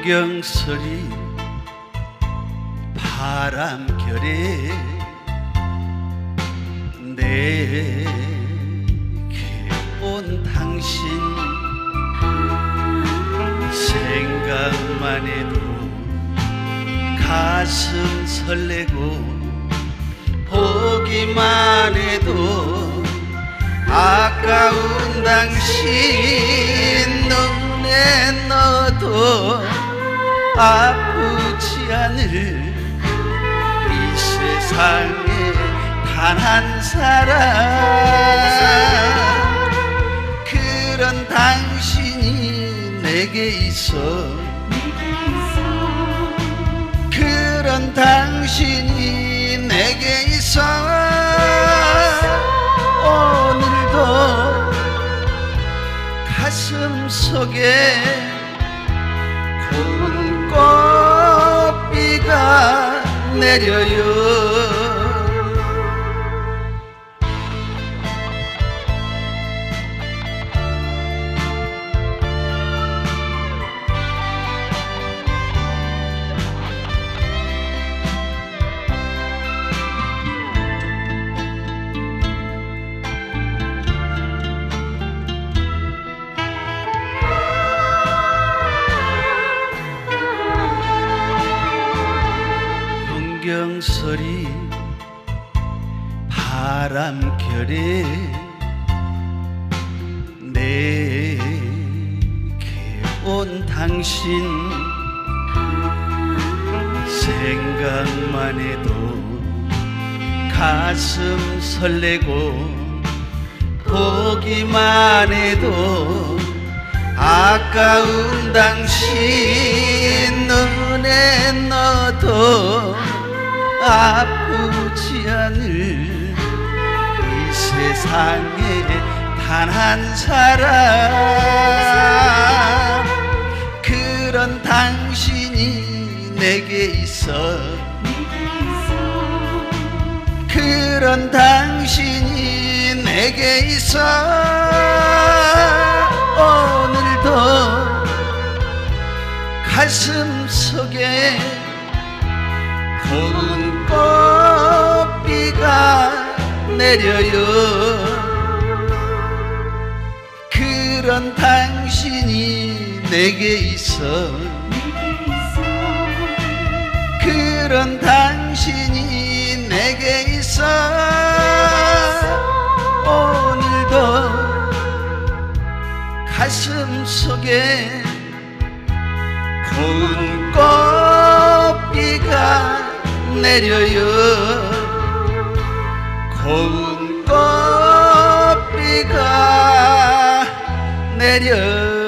풍경소리 바람결에 내게 온 당신 생각만 해도 가슴 설레고 보기만 해도 아까운 당신 눈에 넣어도 아프지 않을 이 세상에 단 한 사람. 그런 당신이 내게 있어. 그런 당신이 내게 있어. 오늘도 가슴 속에 내려요 풍경소리 바람결에 내게 온 당신 생각만 해도 가슴 설레고 보기만 해도 아까운 당신 눈에 넣어도 아프지 않을 이 세상에 단 한 사람. 그런 당신이 내게 있어. 그런 당신이 내게 있어. 오늘도 가슴 속에 고운 꽃비가 내려요. 그런 당신이 내게 있어. 그런 당신이 내게 있어. 오늘도 가슴 속에 고운 꽃비가 내려요. 고운 꽃비가 내려